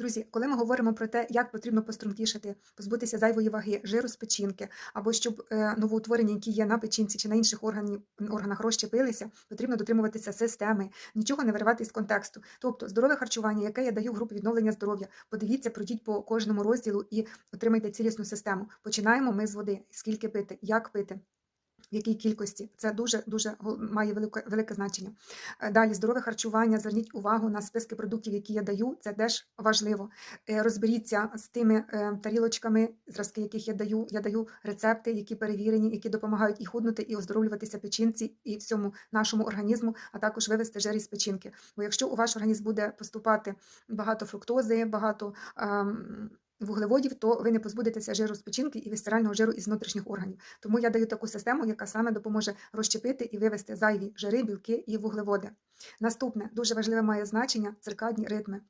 Друзі, коли ми говоримо про те, як потрібно пострункішати, позбутися зайвої ваги, жиру з печінки, або щоб е, новоутворення, які є на печінці чи на інших органі, органах розщепилися, потрібно дотримуватися системи, нічого не виривати з контексту. Тобто здорове харчування, яке я даю в групі відновлення здоров'я, подивіться, пройдіть по кожному розділу і отримайте цілісну систему. Починаємо ми з води. Скільки пити, як пити. В якій кількості це дуже дуже має велике велике значення. Е, Далі здорове харчування. Зверніть увагу на списки продуктів, які я даю. Це теж важливо. Е, Розберіться з тими е, тарілочками, зразки яких я даю. Я даю рецепти, які перевірені, які допомагають і худнути, і оздоровлюватися печінці, і всьому нашому організму, а також вивести жир із печінки. Бо якщо у ваш організм буде поступати багато фруктози, багато ем, вуглеводів, то ви не позбудетеся жиру з печінки і вестерального жиру із внутрішніх органів. Тому я даю таку систему, яка саме допоможе розчепити і вивести зайві жири, білки і вуглеводи. Наступне дуже важливе має значення циркадні ритми.